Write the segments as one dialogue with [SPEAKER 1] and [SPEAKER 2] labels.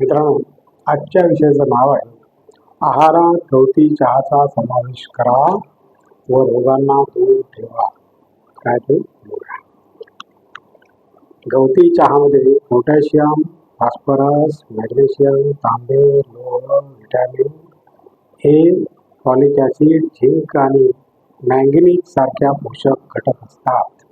[SPEAKER 1] मित्रांनो आजच्या विषयाचं नाव आहे आहारात गवती चहाचा समावेश करा व रोगांना दूर ठेवा. काय ते? गवती चहामध्ये पोटॅशियम फॉस्फरस मॅग्नेशियम तांबे लोह व्हिटॅमिन हे फॉलिक ॲसिड झिंक आणि मॅंगनीज सारख्या पोषक घटक असतात.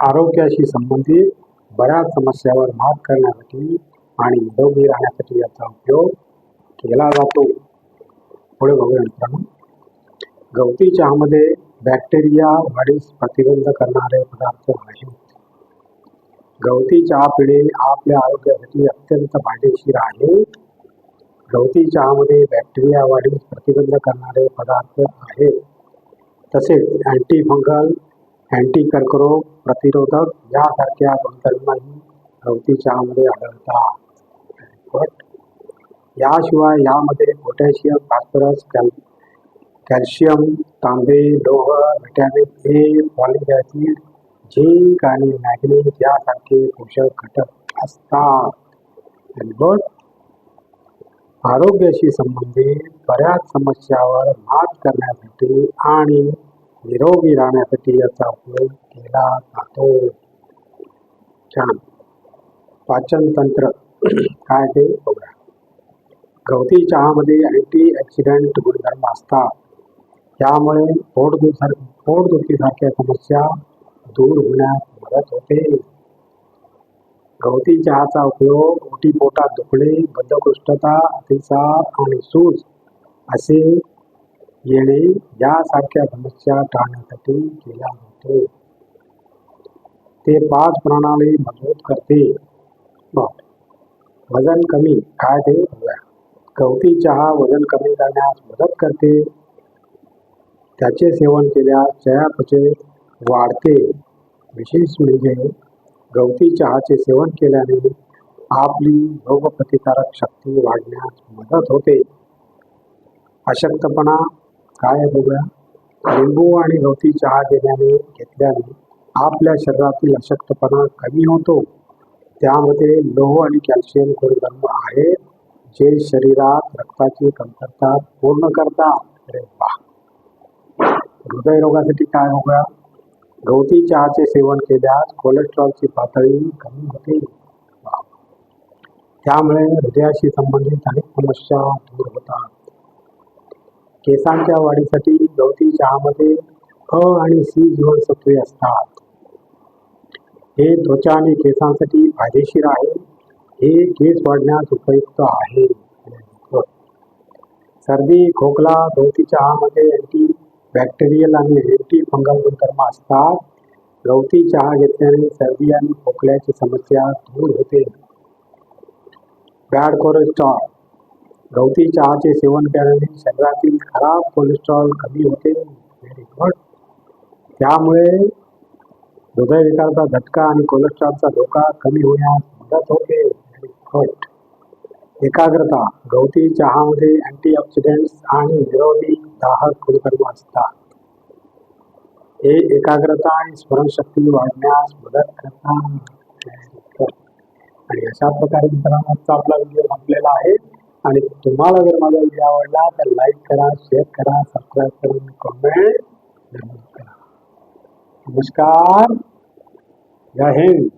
[SPEAKER 1] आरोग्याशी संबंधित बऱ्याच समस्यावर मात करण्यासाठी आणि निरोगी राहण्यासाठी याचा उपयोग केला जातो. पुढे बघूया मित्रांनो. गवती चहामध्ये बॅक्टेरिया वाढीस प्रतिबंध करणारे पदार्थ आहेत. गवती चहा पिणे आपल्या आरोग्यासाठी अत्यंत फायदेशीर आहे. गवती चहामध्ये बॅक्टेरिया वाढीस प्रतिबंध करणारे पदार्थ आहेत. तसेच अँटीफंगल अँटी कर्करोग प्रतिरोधक यासारख्या गुणधर्मही गवती चहामध्ये आढळतात याशिवाय यामध्ये पोटॅशियम फॉस्फरस कॅल कॅल्शियम तांबे लोह vitamin A folic acid zinc आणि मॅग्नीज यासारखे पोषक घटक असतात. आरोग्याशी संबंधित बऱ्याच समस्यावर मात करण्यासाठी आणि निरोगी राहण्यासाठी याचा उपयोग केला जातो छान पाचन तंत्र काय ते बघा गवती चहामध्ये अँटी ऑक्सिडंट गुणधर्म असतात त्यामुळे पोटदुखी पोटदुखीसारख्या समस्या दूर होण्यास मदत होते गवती चहाचा उपयोग ओटीपोटात दुखणे बद्धकोष्ठता अतिसार आणि सूज असे येणे यासारख्या समस्या टाळण्यासाठी केला जातो ते पाच प्रणाली मजबूत करते वजन कमी काय ते बघूया गवती चहा वजन कमी करण्यास मदत करते त्याचे सेवन केल्यास चयापचय वाढते विशेष म्हणजे गवती चहाचे सेवन केल्याने आपली रोगप्रतिकारक शक्ती वाढण्यास मदत होते अशक्तपणा काय आहे बघूया लिंबू आणि गवती चहा देण्याने घेतल्याने आपल्या शरीरातील अशक्तपणा कमी होतो. त्यामध्ये लोह आणि कॅल्शियम गुणधर्म आहेत जे शरीरात रक्ताची कमतरता पूर्ण करतात. अरे वा हृदयरोगासाठी काय होगा गवती चहाचे सेवन केल्यास कोलेस्ट्रॉलची पातळी कमी होते. वा. त्यामुळे हृदयाशी संबंधित अनेक समस्या दूर होतात. केसांच्या वाढीसाठी गवती चहामध्ये अ आणि सी जीवनसत्वे असतात. हे त्वचा आणि केसांसाठी फायदेशीर आहे. हे केस वाढण्यास उपयुक्त आहे. सर्दी खोकला गवती चहामध्ये अँटी बॅक्टेरियल आणि अँटी फंगल गुणधर्म असतात. गवती चहा घेतल्याने सर्दी आणि खोकल्याची समस्या दूर होते. बॅड कोलेस्ट्रॉल गवती चहाचे सेवन केल्याने शरीरातील खराब कोलेस्ट्रॉल कमी होते. व्हेरी गुड त्यामुळे हृदयविकाराचा झटका आणि कोलेस्ट्रॉलचा धोका कमी होण्यास मदत होते. व्हेरी गुड एकाग्रता. गवती चहामध्ये अँटीऑक्सिडंट्स आणि विरोधी दाहक गुणधर्म असतात. हे एकाग्रता आणि स्मरणशक्ती वाढण्यास मदत करतात. आणि अशा प्रकारे मित्रांनो आजचा आपला व्हिडिओ संपलेला आहे. आणि तुम्हाला जर माझा व्हिडिओ आवडला तर लाईक करा शेअर करा सबस्क्राईब करून कमेंट जरूर करा नमस्कार. जय हिंद.